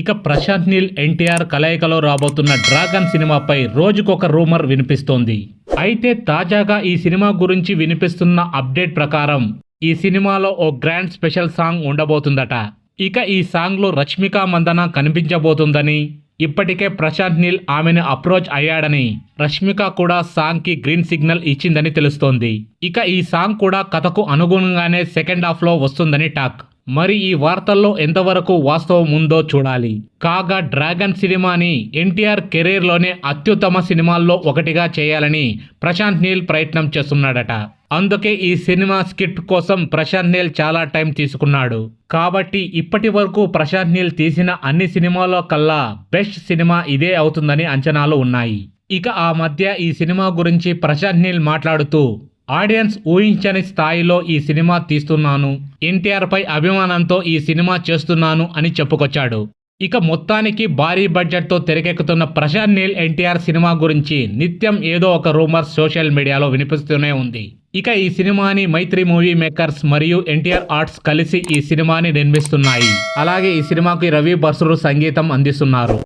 ఇక ప్రశాంత్ నీల్ ఎన్టీఆర్ కలయికలో రాబోతున్న డ్రాగన్ సినిమాపై రోజుకొక రూమర్ వినిపిస్తోంది. అయితే తాజాగా ఈ సినిమా గురించి వినిపిస్తున్న అప్డేట్ ప్రకారం ఈ సినిమాలో ఓ గ్రాండ్ స్పెషల్ సాంగ్ ఉండబోతుందట. ఇక ఈ సాంగ్లో రష్మిక మందన కనిపించబోతుందని ఇప్పటికే ప్రశాంత్ నీల్ ఆమెను అప్రోచ్ అయ్యాడని రష్మిక కూడా సాంగ్కి గ్రీన్ సిగ్నల్ ఇచ్చిందని తెలుస్తోంది. ఇక ఈ సాంగ్ కూడా కథకు అనుగుణంగానే సెకండ్ హాఫ్లో వస్తుందని టాక్. మరి ఈ వార్తల్లో ఎంతవరకు వాస్తవం ఉందో చూడాలి. కాగా డ్రాగన్ సినిమాని ఎన్టీఆర్ కెరీర్లోనే అత్యుత్తమ సినిమాల్లో ఒకటిగా చేయాలని ప్రశాంత్ నీల్ ప్రయత్నం చేస్తున్నాడట. అందుకే ఈ సినిమా స్కిట్ కోసం ప్రశాంత్ నీల్ చాలా టైం తీసుకున్నాడు. కాబట్టి ఇప్పటి వరకు ప్రశాంత్ నీల్ తీసిన అన్ని సినిమాల్లో కల్లా బెస్ట్ సినిమా ఇదే అవుతుందని అంచనాలు ఉన్నాయి. ఇక ఆ మధ్య ఈ సినిమా గురించి ప్రశాంత్ నీల్ మాట్లాడుతూ ఆడియన్స్ ఊహించని స్థాయిలో ఈ సినిమా తీస్తున్నాను. ఎన్టీఆర్పై అభిమానంతో ఈ సినిమా చేస్తున్నాను అని చెప్పుకొచ్చాడు. ఇక మొత్తానికి భారీ బడ్జెట్తో తెరకెక్కుతున్న ప్రశాంత్ నీల్ ఎన్టీఆర్ సినిమా గురించి నిత్యం ఏదో ఒక రూమర్ సోషల్ మీడియాలో వినిపిస్తూనే ఉంది. ఇక ఈ సినిమాని మైత్రి మూవీ మేకర్స్ మరియు ఎన్టీఆర్ ఆర్ట్స్ కలిసి ఈ సినిమాని నిర్మిస్తున్నాయి. అలాగే ఈ సినిమాకి రవి బస్రు సంగీతం అందిస్తున్నారు.